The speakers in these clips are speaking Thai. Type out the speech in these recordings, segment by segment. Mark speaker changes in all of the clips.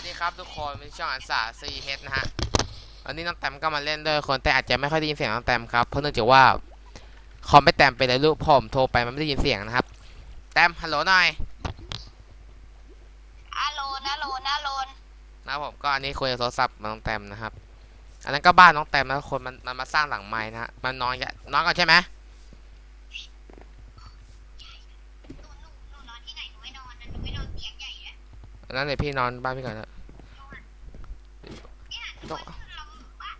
Speaker 1: วัสดีครับทุกคนเป็นช่องอันสาซีเฮดนะฮะวันนี้น้องแตมก็มาเล่นด้วยคนแต่อาจจะไม่ค่อยได้ยินเสียงน้องแตมครับเพราะเนื่องจากว่าคอมไม่แตมไปเลยลูกผมโทรไปมันไม่ได้ยินเสียงนะครับแตมฮัลโหลหน่อย
Speaker 2: อาโลนอาโลนอาโลน
Speaker 1: นะครับผมก็อันนี้คุยกับโทรศัพท์น้องแตมนะครับ อันนั้นก็บ้านน้องแตมนะคนมันมันมาสร้างหลังไม้นะฮะมันนอนกันนอนก่อนใช่ไหม
Speaker 2: หนูหนูหนูนอนที่ไหนหนูไม่นอนนะหนูไม่นอนเตียงใหญ่อะ
Speaker 1: อันนั้นเดี๋ยวพี่นอนบ้านพี่ก่อนนะ
Speaker 2: เนี่ยหนูว่าเราว่า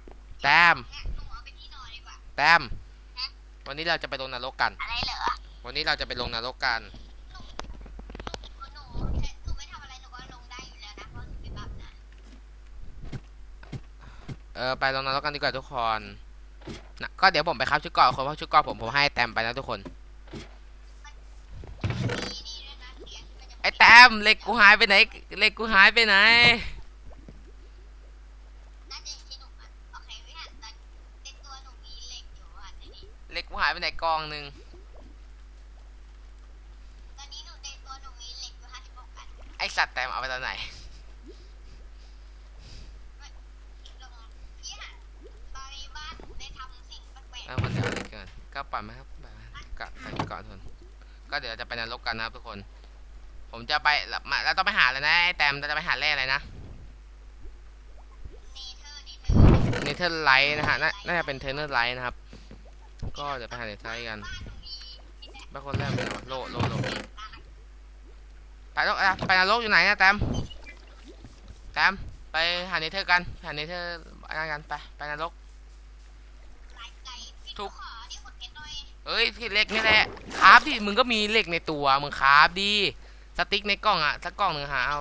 Speaker 1: แตม
Speaker 2: เนี่ยหนูเอาไปที่นอนดีกว่า
Speaker 1: แตมวันนี้เราจะไปลงนรกกัน
Speaker 2: อะไรเหรอ
Speaker 1: วันนี้เราจะไปลงนรกกัน
Speaker 2: หนูหนูหนูไม่ทำอะไรหนูก็ลงได้อยู่แล้วนะเพราะหนูเป็นแบบนั้น
Speaker 1: เออไปลงนรกกันดีกว่าทุกคนนะก็เดี๋ยวผมไปครับชุดเกราะคนเพราะชุดเกราะผมผมให้แตมไปนะทุกคน
Speaker 2: มีนี่ด้วยนะเตียงที่มันจะ
Speaker 1: ไอ้แต มเหล็กกูหายไปไหนเหล็กกูหายไปไหน
Speaker 2: เหล็ก
Speaker 1: กูหายไปไหนกองหนึ่ง
Speaker 2: ตอนนี้หนูในตัวหนูมีเหล็กอยู่ห้าสิบกัน
Speaker 1: ไอสัตว์แตมเอาไปตอนไหน
Speaker 2: ลงวิหารตอนนี้บ้านหนูได้ทำสิ่งแปลก
Speaker 1: เอาคนเดียวเหล็กเกินก็ปล่อยมครับปล่อยมาก็ไปก่อนทุนก็เดี๋ยวจะไปนรกกันนะครับทุกคน ผมจะไปแล้วมาต้องไปหาเลยนะไอ้แตมเราจะไปหาแร่อะไรนะ
Speaker 2: เนเธอร์
Speaker 1: ไลท์นะฮะน่าจะเป็นเทอร์เนอร์ไลท์นะครับ ก็เดี๋ยวไปหาเนเธอร์ไลท์กัน
Speaker 2: บา
Speaker 1: งคนแรกเป็นโลโลโลไปนรกอะไปนรกอยู่ไหนนะแตมแตมไปหาเนเธอร์กันหาเนเธอร์อะไรกันไปไปนรกทุก
Speaker 2: เอ้ย
Speaker 1: พี่เหล็กนี่แหละคราฟดิมึงก็มีเหล็กในตัวมึงคราฟดี สติ๊กในกล่องอะสักกล่องหนึ่งหาเอา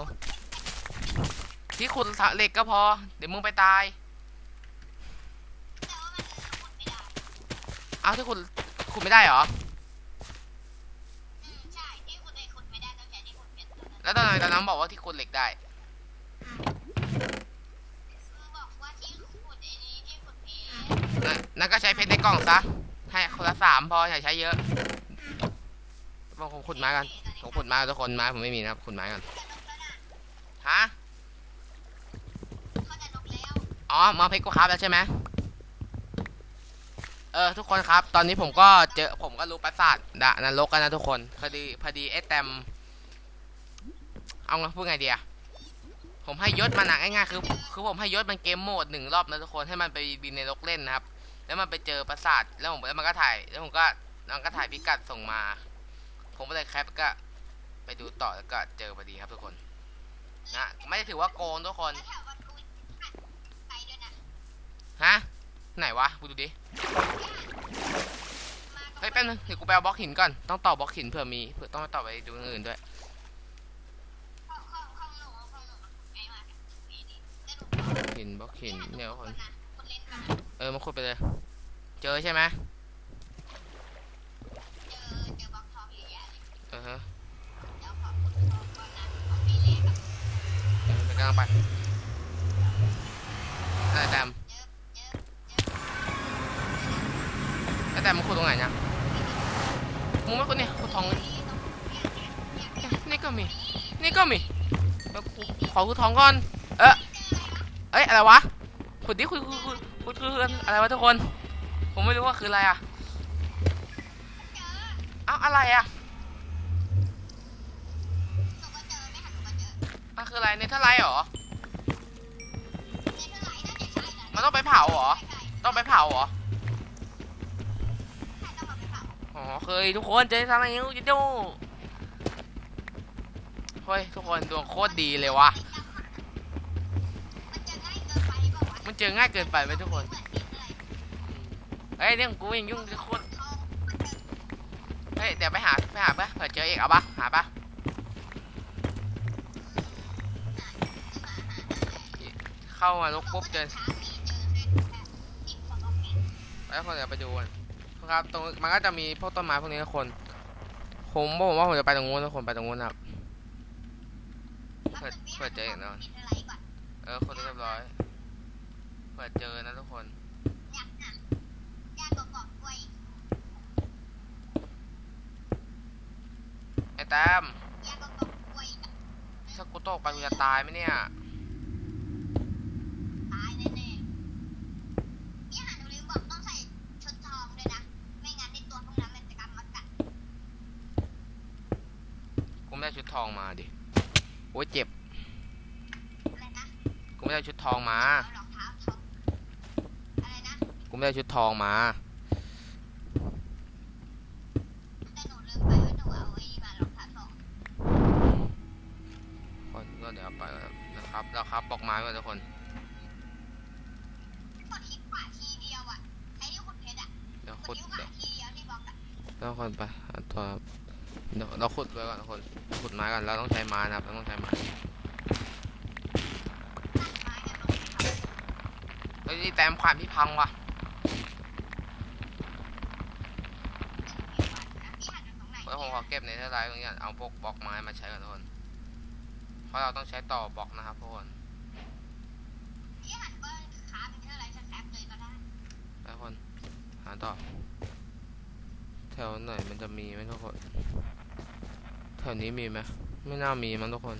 Speaker 1: พี่ขุดเหล็กก็พอ เดี๋ยวมึงไปตาย เอาที่ขุดขุดไม่ได้เหรอ
Speaker 2: ใช่ที่ขุดเลยขุดไม่ได้
Speaker 1: แล้วตอนไหนตอนนั้นบอกว่าที่ขุดเหล็กได้
Speaker 2: นั่
Speaker 1: นก็ใช้เพชรในกล่องซะ ให้คนละสามพออย่าใช้เยอะบอกผมขุดม้กัน ผมขุดไม้ทุกคนไม้ผมไม่มีนะครับขุดไม้กัน
Speaker 2: จะน
Speaker 1: ฮะอ๋อมาเพชรก็คราฟแล้วใช่ไหมเออทุกคนครับ ตอนนี้ผมก็เจอผมก็รู้ปราสาทดะนรกกันนะทุกคนพอดีพอดีไอ้แตมเอาไงพูดไงดีอะผมให้ยศมันอะง่ายๆคือคือผมให้ยศมันเกมโหมดหนึ่งรอบนะทุกคนให้มันไปบินในนรกเล่นนะครับ แล้วมันไปเจอปราสาทแล้วผมแล้วมันก็ถ่าย แล้วผมก็มันก็ถ่ายพิกัดส่งมา ผมก็เลยแคปก็ ไปดูต่อแล้วก็เจอพอดีครับทุกคนนะไม่ได้ถือว่าโกงทุกคน
Speaker 2: แล้วแถววัดกูไปด้วยนะ
Speaker 1: ฮะไหนวะกูดูดิ
Speaker 2: มา
Speaker 1: เฮ้ยแป๊บนึงเดี๋ยวกูไปเอาบล็อกหินก่อนต้องต่อบล็อกหินเผื่อมีเผื่อต้องไปต่อไปดูอย่างอื่นด้วย
Speaker 2: เข้าเข้าเข้าหนูเข้าหนูไงมานี่นี่แต่หนู
Speaker 1: หินบล็อกหินเนี่ยทุกคน
Speaker 2: นะคนเล่นกัน
Speaker 1: เออมาขุดไปเลย เจอใช่ไหม
Speaker 2: เจอเจอบล็อกทองเยอะแยะเลย
Speaker 1: เออฮะ
Speaker 2: เดี๋ยวขอขุดทองก่อนนะของมีเลขอะ
Speaker 1: เออไป กำลังไปไอ้แตม
Speaker 2: เยอะเยอะ
Speaker 1: ไอ้แตมมึงขุดตรงไหนเนี่ยมึงไม่ขุดเนี่ยขุดทองเลย
Speaker 2: นี่
Speaker 1: ก็มี นี่ก็มีแล้วขอขุดทองก่อน เออเอ้ยอะไรวะขุดดิขุดขุดขุดขุดขุดอะไรวะทุกคน ผมไม่รู้ว่าคืออะไรอะ
Speaker 2: เอ้า
Speaker 1: อะไรอะ คืออะไรเนเธอร์ไลท์เหรอ
Speaker 2: เนี่ยเท่าไหร่น่าจะใช่นะ
Speaker 1: มันต้องไปเผาเหรอ
Speaker 2: ใช่
Speaker 1: ต้องไปเผาเหรอ
Speaker 2: ใช่ต้องเอาไปเผา
Speaker 1: อ๋อเคยทุกคนเจอทางไหนยูจิโดเฮ้ยทุกคนดวงโคตรดีเลยวะ
Speaker 2: มันจะง่ายเกินไปบอกว่า
Speaker 1: มันเจอง่ายเกินไปไหมทุกคน
Speaker 2: เหมือนดินเลย
Speaker 1: เฮ้ยเรื่องกูยังยุ่งจะโคตร
Speaker 2: ทองมันจะ
Speaker 1: เฮ้ยเดี๋ยวไปหาไปหาปะเผื่อเจอเอกเอาปะหาปะ เข้ามาลุกปุ๊บเจอ
Speaker 2: ช้ามีเจอแค่แค่สิบกว่าบล็อกเอง
Speaker 1: แล้วคนเดี๋ยวไปดูกันครับตรงมันก็จะมีพวกต้นไม้พวกนี้ทุกคน ผมบอกว่าผมจะไปตรงนู้นทุกคนไปตรงนู้นครับเปิดเปิดเจออีกแล้ว
Speaker 2: เป็นอะไรก่อน
Speaker 1: เออคนเรียบร้อยเผื่อเจอนะทุกคน
Speaker 2: อยากอะอยากบอกบอกกล้วย
Speaker 1: ไอ้แต้ม
Speaker 2: อยากบอกบอกกล้วย
Speaker 1: ถ้ากูตกไปกูจะตายไหมเนี่ย ทองมาดิ โอ้ยเจ็บ กูไม่ได้ชุดทองมา กูไม่ได้ชุดทองมา คนก็เดี๋ยวไปนะครับแล้วครับบอกมไม้มาทุกคน
Speaker 2: แล้วคน
Speaker 1: แล้วคนไปตัว เดี๋ยวเราขุดไว้ก่อนทุกคนขุดไม้ก่อนเราต้องใช้ไม้นะครับเราต้องใช้ไม้
Speaker 2: ไม้กันลงเขา
Speaker 1: เฮ้ยนี่แต้มขวานพี่พังว่ะ
Speaker 2: พี่หันไปตรงไหน
Speaker 1: เดี๋ยวผมขอเก็บในเท่าไรตรงนี้ก่อนเอาพวกบล็อกไม้มาใช้ก่อนทุกคนเพราะเราต้องใช้ต่อบล็อกนะครับทุกคน
Speaker 2: พี่หันเบิ้ลขาเป็นเท่าไรฉันแคปเลยก็ได้
Speaker 1: ทุกคนหาต่อแถวไหนมันจะมีไหมทุกคน ถวนี้มีไหมไม่น่ามีมั้งทุกคน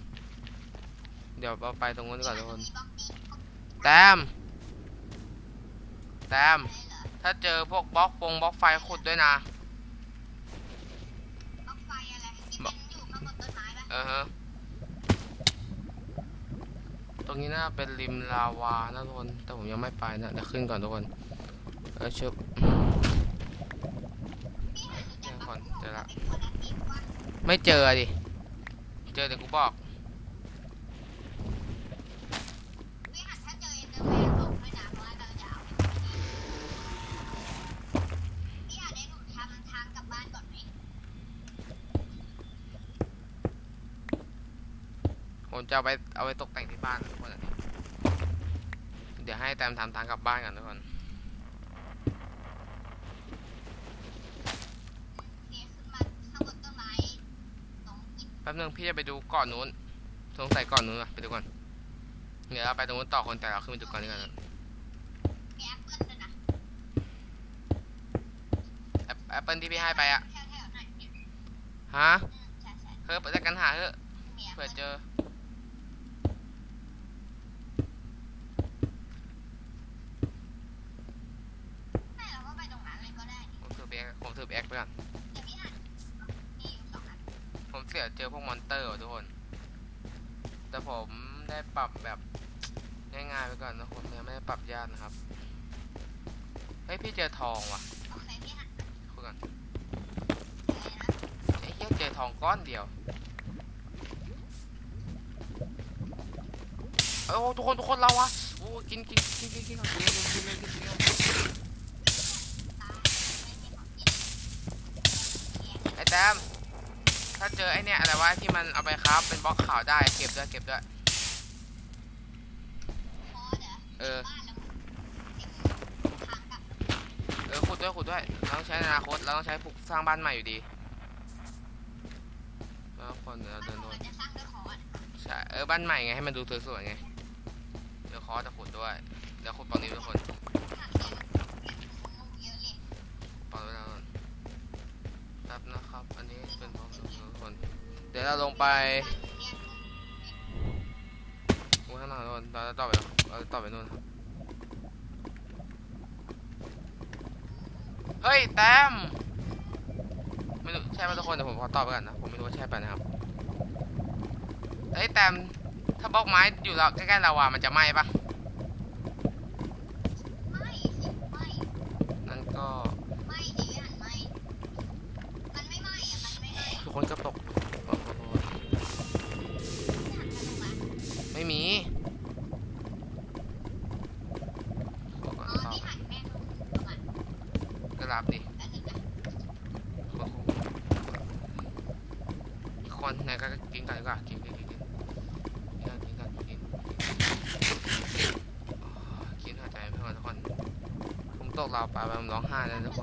Speaker 1: เดี๋ยวเราไปตรงนู้นก่อนทุกคน
Speaker 2: มีบล็อกนี้
Speaker 1: แต้ม แต้ม
Speaker 2: เลยเหรอ
Speaker 1: ถ้าเจอพวกบล็อกปงบล็อกไฟขุดด้วยนะ
Speaker 2: บล็อกไฟอะไรที่เป็นอยู่ข้างบนต้นไม้ปะ
Speaker 1: เออฮะตรงนี้น่าเป็นริมลาวานะทุกคน แต่ผมยังไม่ไปนะเดี๋ยวขึ้นก่อนทุกคน เออชึบ
Speaker 2: พี่หันรู้จัก
Speaker 1: เดี๋ยวก่อนเจอละ ไม่เจอดิ เจอ
Speaker 2: แต่กูบอก
Speaker 1: ผมจะเอาไปเอาไปตกแต่งที่บ้านทุกคนเดี๋ยวให้แตมทำทางกลับบ้านกันทุกคน แป๊บนึงพี่จะไปดูก่อนนู้น สงสัยก่อนนู้นอะไปดูก่อน เดี๋ยวเราไปตรงนู้นต่อคนแต่เราขึ้นไปดูก่อนดีกว่านะ
Speaker 2: มีแอปเปิ้ลด้วยนะ
Speaker 1: แอปแอปเปิลที่พี่ให้ไปอะ
Speaker 2: แถวๆไหนเนี่ย
Speaker 1: ฮะ
Speaker 2: อืมใช่ใช่
Speaker 1: เฮ้ยเปิดกันหาเฮ้ย
Speaker 2: มีแอป
Speaker 1: เผื่
Speaker 2: เปิ้
Speaker 1: อ
Speaker 2: ล
Speaker 1: เจอ
Speaker 2: ไม่เราก็ไปตรงนั้นเลยก็ได้นี่
Speaker 1: ผมถือแบ็คผมถือแบ็คไปก่อน
Speaker 2: เดี๋ยวพี่หันมีอยู่สองอัน
Speaker 1: ผม เสียเจอพวกมอนเตอร์ว่ะทุกคน แต่ผมได้ปรับแบบง่ายๆไปก่อนนะผมยังไม่ได้ปรับยากนะครับ เฮ้ยพี่เจอทองว่ะ
Speaker 2: คุ
Speaker 1: ยก่อนไอ้เหี้ยเจอทองก้อนเดียวเอ้ยโอ้ทุกคนทุกคนเราอะโอ้กินกินกินกินกินกินกินกินกินกิน
Speaker 2: ไอ้
Speaker 1: แต้มาเจอไอ้เนี่ยอะไรวะที่มันเอาไปครับเป็นบล็อกขาวได้เก็บด้วยเก็บด้วย
Speaker 2: เอ
Speaker 1: อ
Speaker 2: แล้วเอ
Speaker 1: อขุดด้วยขุดด้วยเราต้องใช้อนาคตเราต้องใช้ปลูกสร้างบ้านใหม่อยู่ดีแล้วคนเดี๋ยวเราเดิ
Speaker 2: น
Speaker 1: โดน
Speaker 2: เอน
Speaker 1: ใช่เออบ้านใหม่ไงให้มันดูสวยๆไงเดี๋ยวขอจะขุดด้วยเดี๋ยวขุดตรงนี้ทุกคน
Speaker 2: หันเลยมุกเยอะเลย
Speaker 1: ปล่อยไว้แล้วก่อนแป๊บนะครับ อันนี้เป็นของทุกคน เดี๋ยวเราลงไป
Speaker 2: เนี่ย
Speaker 1: ลงข้างล่างทุกคนเราจะต่อไปเราจะต่อไปนู่นครับเฮ้ยแต้มไม่รู้ใช่ไหมทุกคนเดี๋ยวผมขอตอบไปก่อนนะผมไม่รู้ว่าใช่ป่ะนะครับเฮ้ยแต้มถ้าบล็อกไม้อยู่เราใกล้ๆเราอะมันจะไหม้ปะ
Speaker 2: ไม่สิไม่
Speaker 1: นั่นก็
Speaker 2: ไม่ดิหันไม่มันไม่ไหม้อะมันไม่ไหม้
Speaker 1: ทุกคนก็ตก
Speaker 2: มั
Speaker 1: นร้องไห้แล้วทุก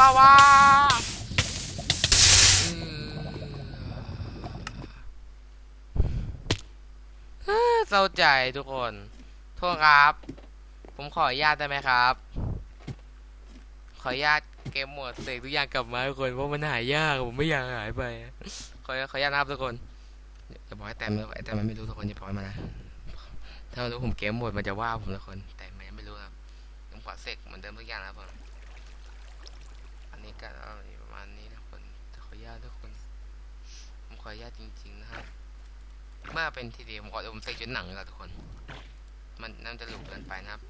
Speaker 1: ตกลาวาเออเศร้าใจทุกคน โทษครับ ผมขออนุญาตได้ไหมครับ ขออนุญาตเกมโหมดเสกทุกอย่างกลับมาทุกคน เพราะมันหายยาก ผมไม่อยากหายไป ขอขออนุญาตนะครับทุกคนอย่าบอกให้แต้มนะไอ้แต้มมันไม่รู้ทุกคนอย่าปล่อยมันนะ ถ้ามันรู้ผมเกมโหมดมันจะว่าผมทุกคน แต่มันยังไม่รู้นะครับผมขอเสกเหมือนเดิมทุกอย่างนะครับผม อันนี้ก็เอาอยู่ประมาณนี้นะทุกคนขออนุญาตทุกคนผมขออนุญาตจริง ๆ นะครับเมื่อเป็นทีเดียวผมขอเดี๋ยวผมเสกชุดหนังดีกว่าทุกคน มันน่าจะหลุดเกินไปนะครับ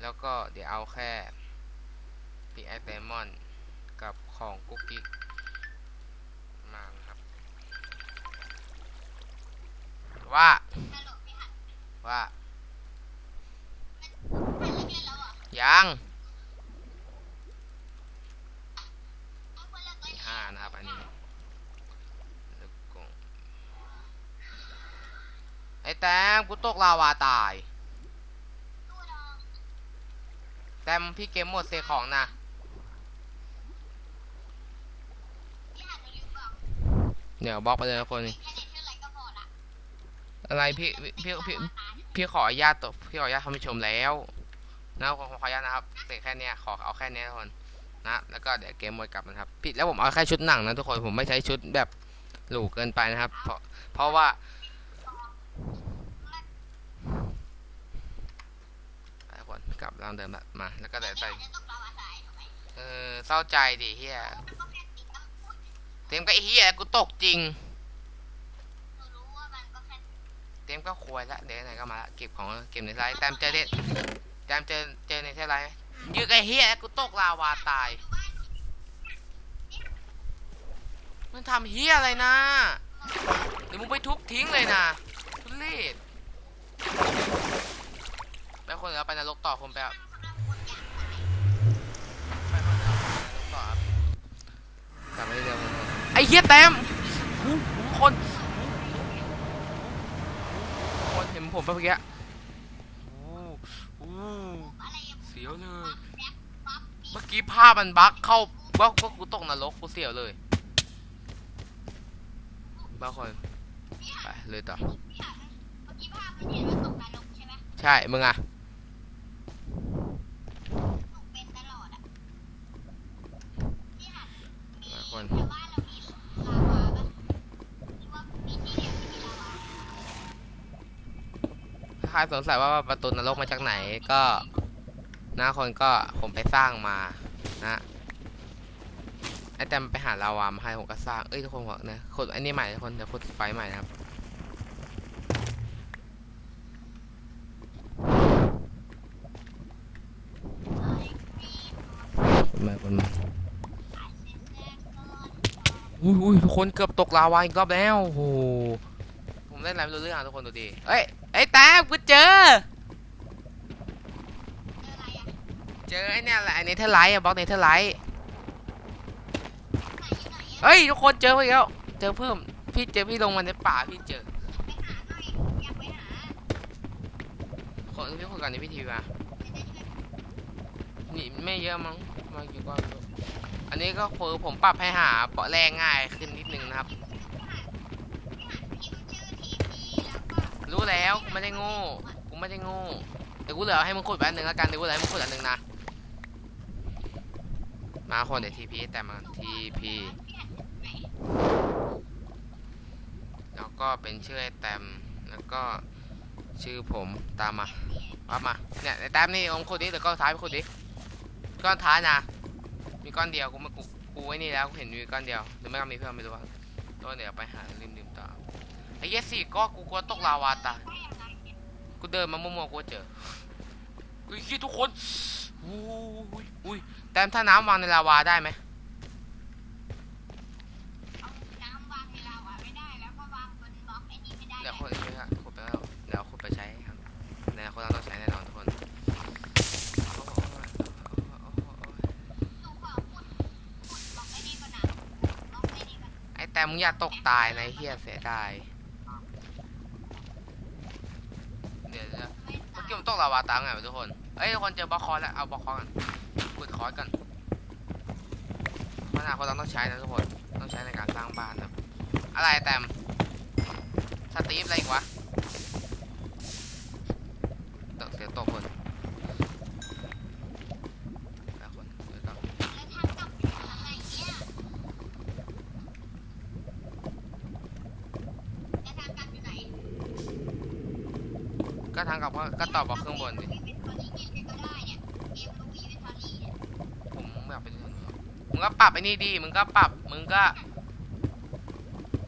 Speaker 1: แล้วก็เดี๋ยวเอาแค่พีไอเดมอนกับของกุ๊กกิ๊กมาครับ ว่าว่ายัง
Speaker 2: เอาคนละตัว
Speaker 1: ที่ห้านะครับ อันนี้ลูกกงไอ้แตกลาวาตาย แต้มพี่เกมหมดเซของนะ
Speaker 2: เดี๋
Speaker 1: ยวบล็อกไปเลยนะคน
Speaker 2: แค่เน็ตเท่าไหร่ก็พอะ
Speaker 1: ไรพี่พี่พี่พี่ขออนุญาตตบพี่ขออนุญาตท่านผู้ชมแล้วนะขอขออนุญาตนะครับเสกแค่เนี้ยขอเอาแค่เนี้ยทุกคนนะแล้วก็เดี๋ยวเกมหมดกลับนะครับพี่แล้วผมเอาแค่ชุดหนังนะทุกคนผมไม่ใช้ชุดแบบหรูเกินไปนะครับ เพราะเพราะว่าไปทุ กลับร่างเดิมละมาแล้วก็เดี๋ยวใส่
Speaker 2: เอ
Speaker 1: อเศร้าใจดิเฮียเต็มก็ไอ้เฮียกูตกจริงเต็มก็ควยละเดี๋ยวไหนก็มาละเก็บของเก็บในไลน์แต้มเจอเด็ดแต้มเจอเจอในเท่าไรยืดไอ้เฮียกูตกลาวาตาย มันทำเฮียอะไรนะเดี๋ยวมึงไปทุบทิ้งเลยนะทุเรศ ไปคนเหลือไปนรกต่อคนไปอะไปคนเหลือไปนรกต่อครับกลับมาที่เดิมคนไอ้เฮียแต้มคนคนเห็นผมปะเมื่อกี้อู้อู้
Speaker 2: อะไรอย่าง
Speaker 1: เสียวเลย เมื่อกี้ภาพมันบั๊กเข้าว่าว่ากูตกนรกกูเสียวเลยบ้าคนไปเลยต่อ
Speaker 2: ใช่ มึ
Speaker 1: งอะ
Speaker 2: หนูเป็นตลอดอะพี่หันมี
Speaker 1: บ้าคน
Speaker 2: แต่ว่าเรามีลาวาปะหรือว่ามีที่เดียวที่มีลา วา
Speaker 1: ถ้าใครสงสัยว่าประตูนรกมาจากไหนก็นะคนก็ผมไปสร้างมานะไอแต้มไปหาลาวามาให้ผมก็สร้าง เอ้ยทุกคนบอกนะขุดอันนี้ใหม่ทุกคนเดี๋ยวขุดไฟใหม่นะครับขุดใหม่ขุดใหม่ อุ้ยอุ้ยทุกคนเกือบตกลาวาอีกรอบแล้วโอ้โหผมเล่นอะไรไม่รู้เรื่องทุกคนดูดิเอ้ยไอ้ยแต้มกูเจอ เจอไอ้เนี่ยแหละไอ้เนเธอร์ไลท์อะบล็อกเนเธอร์ไลท์เฮ้ยทุกคนเจอไปแล้วเจอเพิ่มพี่เจอพี่ลงมาในป่าพี่เจอคนพี่คนก่อนในพิธีมานี่ไม่เยอะมั้งมากี่ก้อนไม่รู้ อันนี้ก็คือผมปรับให้หาเปาะแรงง่ายขึ้นนิดนึงนะครับ รู้แล้วกูไม่ได้โง่กูไม่ได้โง่เดี๋ยวกูเหลือให้มึงขุดแป๊บนึงแล้วกันเดี๋ยวกูเหลือให้มึงขุดอันนึงนะมาคนเดี๋ยวทีพีแต่มาทีพีแล้วก็เป็นชื่อไอแตมแล้วก็ชื่อผมตามมาว่ามาเนี่ยไอแตมนี่องขุดดิเดี๋ยวก้อนท้ายไปขุดดิก้อนท้ายนะ มีก้อนเดียวกูมากูกูไว้นี่แล้วกูเห็นมีก้อนเดียวหรือไม่ก็มีเพื่อนไม่รู้ว่าตัวเดี๋ยวไปหาริมริมๆต่อไอ้เหี้ยสี่ก็กูกลัวตกลาวาตายกูเดินมามั่วๆกูเจอกูคิดทุกคนอุ้ยอุ้ยแต่ถ้าน้ำวางในลาวาได้ไหม
Speaker 2: มึงอ
Speaker 1: ย่าตกตายในะเฮียเสียดายเดี๋ยวเดี๋ยว
Speaker 2: ไม่
Speaker 1: เมื่
Speaker 2: ต
Speaker 1: อกี้ผมตกลาวาตามไงวะทุกคน เอ้ยทุกคนเจอบล็อกคอร์สแล้วเอาบล็อกคอร์สก่อนขุดคอร์สก่อนนาคตเราต้องใช้นะทุกคน ต้องใช้ในการสร้างบ้านนะ อะไรแตมสตีฟอะไรอีกวะตกเสียตกคนแต่คนเดี๋ยวก่อน
Speaker 2: แล้วทางกลับอยู่ทางไหนเนี่ยแล้วทางกลับอยู่ไหน
Speaker 1: ก็ทางกลับก็ก็ตอบบอกข้างบนดิ
Speaker 2: เอ็มเป็นทอรี่เกมก็ได้เนี่ยเกมลูกมีเป็นทอรี่เนี่ย
Speaker 1: ผมไม่อยากไปดูมึงก็ปรับไอ้นี่ดีมึงก็ปรับมึงก็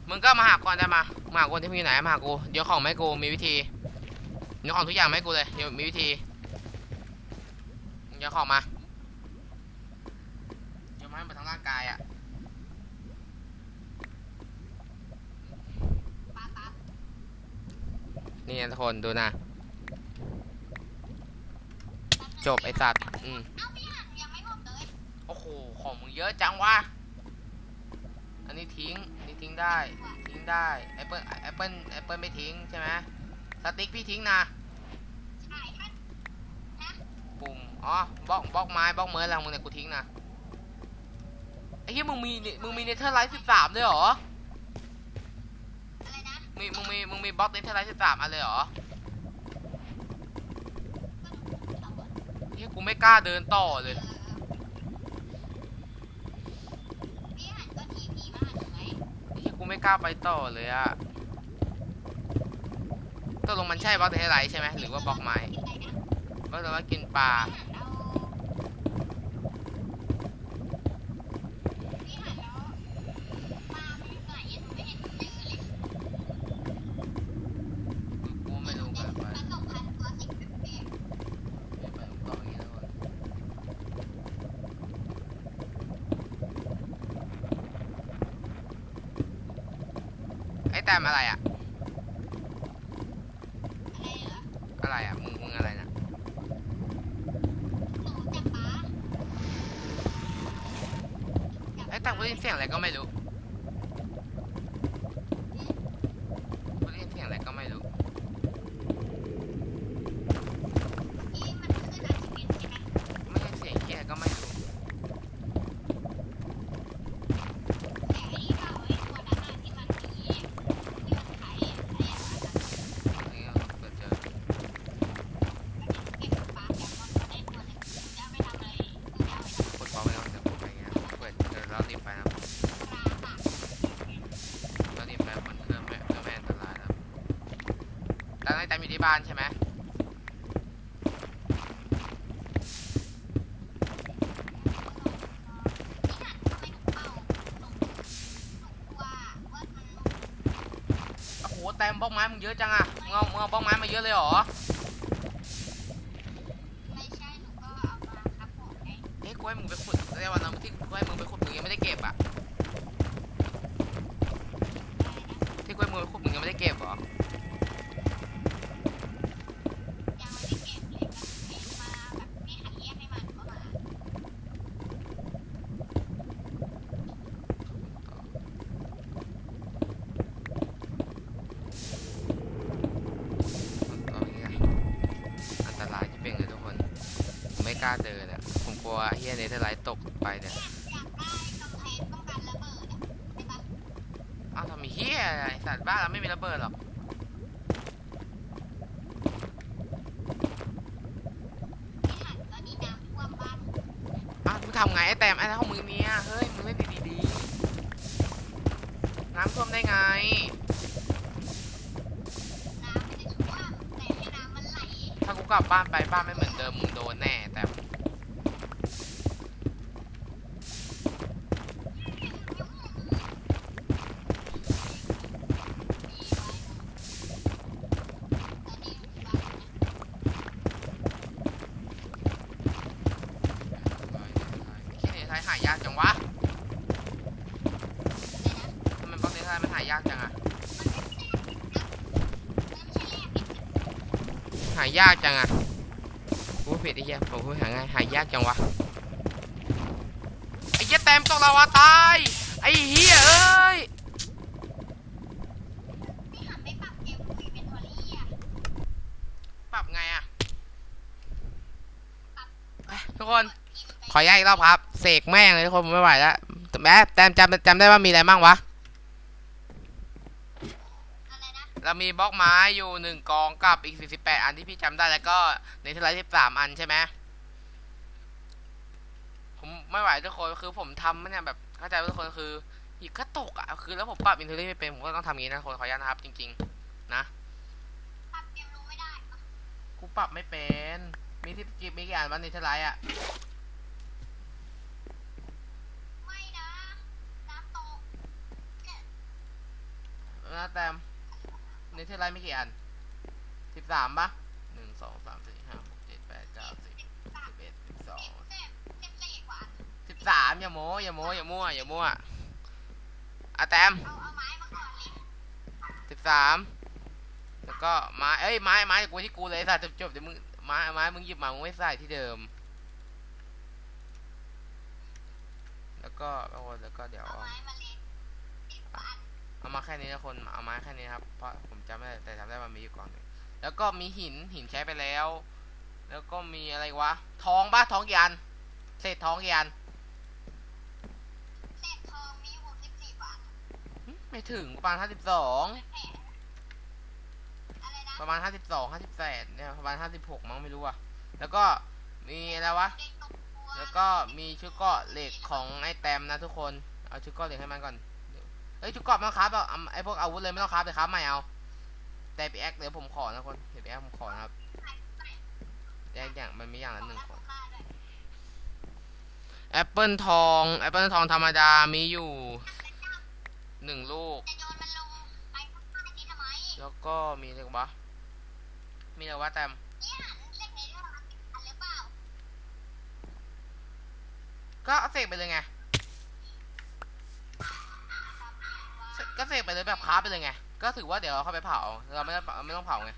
Speaker 1: มึงก็มาหาก่อนได้มามาหาคนที่มึงอยู่ไหนมาหากูเดี๋ยวของไม่กูมีวิธีเดี๋ยวของทุกอย่างไม่กูเลยเดี๋ยวมีวิธีเดี๋ยวของมาเดี๋ยวมาให้หมาทั้งร่างกายอะนี่นะทุกคนดูนะ จบไอ้สัตว์อืม
Speaker 2: เอ้าพี่หันยังไม่หมดเลย
Speaker 1: โอ้โห ของมึงเยอะจังวะ อันนี้ทิ้งอันนี้ทิ้งได้ ทิ้งได้ แอปเปิลแอปเปิลแอปเปิลไม่ทิ้งใช่ไหมสติ๊กพี่ทิ้งนะ
Speaker 2: ใช่ท่าน
Speaker 1: ปุ่ม อ๋อ บล็อก บล็อกไม้ บล็อกเมิร์ดอะไรของมึงเนี่ยกูทิ้งนะ ไอ้เหี้ยมึงมี มึงมีเนเธอร์ไลท์สิบสามด้วยเหรอ
Speaker 2: อะไรนะ
Speaker 1: มี มึงมี มึงมีบล็อกเนเธอร์ไลท์สิบสามอันเลยเหรอ
Speaker 2: เอาก่อน
Speaker 1: เฮ้ย กูไม่กล้าเดินต่อเลย
Speaker 2: พี่หันก็ทีพีมาถูกไหม
Speaker 1: เฮ้ยกูไม่กล้าไปต่อเลยอะตกลงมันใช่บล็อกเนเธอร์ไลท์ใช่ไหมหรือว่าบล็อกไม้
Speaker 2: อะไรนะ
Speaker 1: บล็อกแต่ว่ากินปลา
Speaker 2: พี่หันเอาพี่หันแล้วปลาไม่อยู่ไหนยังไม่เห็นเจอเลย
Speaker 1: กูไม่รู้กันไป
Speaker 2: กระจกพันตัวสิบแบบแปลก
Speaker 1: ไม่ไปต่ออย่างนี้แล้วก่อนไอ้แต้มอะไรอะ
Speaker 2: อะไรเหรอ
Speaker 1: อะไรอะมึงมึงอะไรนะ
Speaker 2: หนูจับปลา
Speaker 1: ไอ้แต้มกูได้ยินเสียงอะไรก็ไม่รู้กูได้ยินเสียงอะไรก็ไม่รู้
Speaker 2: ที่มันขึ้นอาจจะเป็นใช่ไหม
Speaker 1: ไม่ใช่เสียงเคียก็ไม่รู้
Speaker 2: แต่ไอ้ที่เราไอ้ตัวนั้นน่ะที่มันมีที่มันขายไอ้อะไรอะ
Speaker 1: อันนี้เปิดเจอ
Speaker 2: เก็บปลาแซลมอนมาได้ตัวหนึ่งจะเอาไปทำอะไรจะเอาไปทำ
Speaker 1: กดเบาไปแล้วเดี๋ยวผมไปเงี้ยเปิดเดี๋ยวเรารีบไปนะ
Speaker 2: ปลาตาก
Speaker 1: เรารีบไปคนเครื่องไม่เครื่องไม่อันตรายแล้วแต่ไอ้แต้มอยู่ที่บ้านใช่ไหม
Speaker 2: ที่หันทำไมหนูเป่าหนูหนูกลัวว่ามัน
Speaker 1: โอ้โหแต้มบล็อกไม้มึง เยอะจังอะมึงเอามึงเอาบ้องไม้มาเยอะเลยเหรอ วไอ้เฮียเนเธอร์ไลท์ตกไปเนี่ย
Speaker 2: อยากได้กำแพงป้องกันระเบิดได้ปะ
Speaker 1: อ้าวทำไมเฮียไอสัตว์บ้านเราไม่มีระเบิดหรอก
Speaker 2: พี่หันตอนนี้น้ำท่วมบ้า
Speaker 1: วมึงทำไงไอ้แต้มไอ้ของมึงเนี่ยเฮ้ยมึงเล่นดีๆน้ำท่วมได้ไง
Speaker 2: น้ำม่ได้ท่วมแต่ให้น้ำมันไหล
Speaker 1: ถ้ากูกลับบ้านไปบ้านไม่เหมือนเดิมมึงโดนแน่ายากจังอะกูผิดไอ้เหี้ยผมพูดหาง่ายหายากจังวะไอ้เหี้ยแต้มตกลาวาตายไอ้เหี้ยเอ้ย
Speaker 2: พี่หันไม่ปรับเกมคุยเป็นวอลลี่อะ
Speaker 1: ปรับไงอะไปทุกคนขออนุญาตอีกรอบครับ เสกแม่งเลยทุกคนผมไม่ไหวแล้วแม่แต้มจำจำได้ว่ามีอะไรบ้างวะ
Speaker 2: อะไรนะ
Speaker 1: เรามีบล็อกไม้อยู่หนึ่งกองกับอีกสี่สิบแปดอันที่พี่จำได้แล้วก็ในเทอร์ไลท์สิบสามอันใช่ไหมผมไม่ไหวทุกคนคือผมทำมันเนี่ยแบบเข้าใจว่าทุกคนคือหยิบก็ตกอะคือแล้วผมปรับอินเทอร์เน็ตไม่เป็นผมก็ต้องทำอย่างนี้นะคนขออนุญาตนะครับ จริง ๆ นะ
Speaker 2: ปรับเกมรู้ไม่ได้ปะ
Speaker 1: กูปรับไม่เป็นมีที่กิบมีกี่อันวันในเทอร์ไลท์อะ
Speaker 2: ไม่นะน้ำตกเนี่ย
Speaker 1: นะแต้ม ในเทอร์ไลท์มีกี่อันสิบสามปะหนึ่งสองสามสี่ห้าหกเจ็ดแปดเก้าสิบสิบเอ็ดสิบสอง
Speaker 2: สิ
Speaker 1: บสามอย่าโม้อย่าโม้อย่ามั่วอย่ามั่วอะแตม
Speaker 2: เอาเอาไม้ม
Speaker 1: สิบสามแล้วก็ไม้เอ้ยไม้ไม้กูที่กูเลยสัตว์จบเดี๋ยวมึงไม้ไม้มึงหยิบมามึงไม่ใส่ที่เดิม แล้วก็แล้วก็แล้วก็เดี๋ยว
Speaker 2: เอามา
Speaker 1: แค่นี้นะคนเอาไม้แค่นี้นะครับเพราะผมจำไม่ได้แต่จำได้ว่ามีอยู่กองหนึ่งแล้วก็มีหินหินใช้ไปแล้ว แล้วก็มีอะไรวะทองปะทองกี่อันเศษทองกี่อัน
Speaker 2: เศษทองมีหกสิบสี่กว่าอัน
Speaker 1: หึไม่ถึงประมาณห้าสิบสอง
Speaker 2: แผลอะไรนะ
Speaker 1: ประมาณห้าสิบสองห้าสิบแปดเนี่ยประมาณห้าสิบหกมั้งไม่รู้อะแล้วก็มีอะไรวะ
Speaker 2: เด็กตกตัว
Speaker 1: แล้วก็มีชุดเกราะเหล็กของไอ้แตมนะทุกคน เอาชุดเกราะเหล็กให้มันก่อน เดี๋ยวเอ้ยชุดเกราะไม่ต้องครับเอาเอาไอ้พวกอาวุธเลยไม่ต้องครับเลยครับไม่เอาแต่ปีแอคเดี๋ยวผมขอนะคนเดี๋ยวปีแอคผมขอนะครับแยกอย่างมันมีอย่างละหนึ่งคน
Speaker 2: ฆ่าด้วย
Speaker 1: แอปเปิลทองแอปเปิลทองธรรมดามีอยู่หนึ่งลูก
Speaker 2: จะโยนมันลงไปข้างใต้นี้ทำไม
Speaker 1: แล้วก็มีอะไรวะมีอะไรวะแตม
Speaker 2: เนี่ยเล็กในเรื่องอันหรือเปล่า
Speaker 1: ก็เสกไปเลยไง เสกไปเลยแบบคราฟไปเลยไง ก็ถือว่าเดี๋ยวเราเข้าไปเผา เราไม่ต้องไม่ต้องเผาไง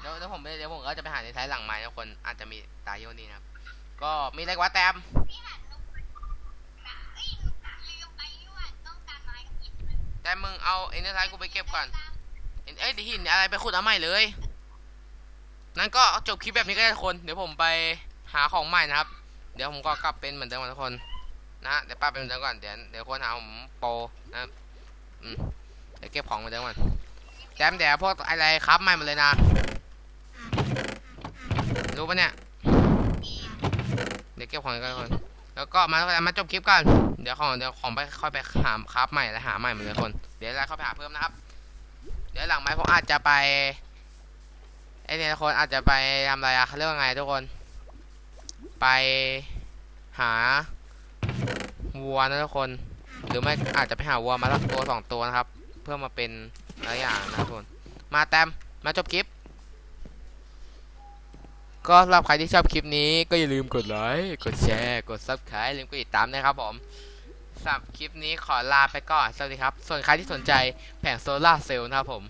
Speaker 1: เดี๋ยวเดี๋ยวผมเดี๋ยวผมก็จะไปหาในท้ายหลังไม้ทุกคนอาจจะมีตายโยนนี้นะครับ ก็มีอะไรวะแต้ม
Speaker 2: ไปว่าต้องการไม้กับหิน
Speaker 1: แต่มึงเอาเอ็นเตอร์ไลท์กูไปเก็บก่อนเอ้ยเดี๋ยวหินอะไรไปขุดเอาใหม่เลย นั่นก็จบคลิปแบบนี้ก็ได้ทุกคน เดี๋ยวผมไปหาของใหม่นะครับ เดี๋ยวผมก็กลับเป็นเหมือนเดิมทุกคน นะเดี๋ยวป้าเป็นเหมือนก่อน เดี๋ยวเดี๋ยวคนหาผมโปรนะอืมเดี๋ยวเก็บของมือนเดิมก่อนแจมเดี๋ยวพวกอะไรครับใหม่หมดเลยนะ รู้ปะเนี่ย เดี๋ยวเก็บของกันก่อน แล้วก็มามาจบคลิปก่อนเดี๋ยวของเดี๋ยวของไปค่อยไปหาครับใหม่และหาใหม่หมดเลยคน เดี๋ยวเราเข้าไปหาเพิ่มนะครับ เดี๋ยวหลังไม้ผมอาจจะไปไอเนี่ยทุกคนอาจจะไปทำอะไรอะเขาเรียกว่าไงทุกคน ไปหา วัวนะทุกคน หรือไม่อาจจะไปหาวัวมาสักตัวสองตัวนะครับ เพื่อมาเป็นอะไรอย่างนะทุกคน มาแต้มมาจบคลิป ก็สำหรับใครที่ชอบคลิปนี้ก็อย่าลืมกดไลค์กดแชร์ กด subscribe ลืมกดติดตามนะครับผมสำหรับคลิปนี้ขอลาไปก่อน สวัสดีครับ ส่วนใครที่สนใจแผงโซลาเซลล์นะครับผม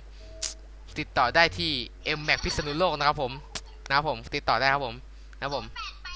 Speaker 1: ติดต่อได้ที่ M Max พิษณุโลกนะครับผม นะครับผม ติดต่อได้ครับผม นะครับผม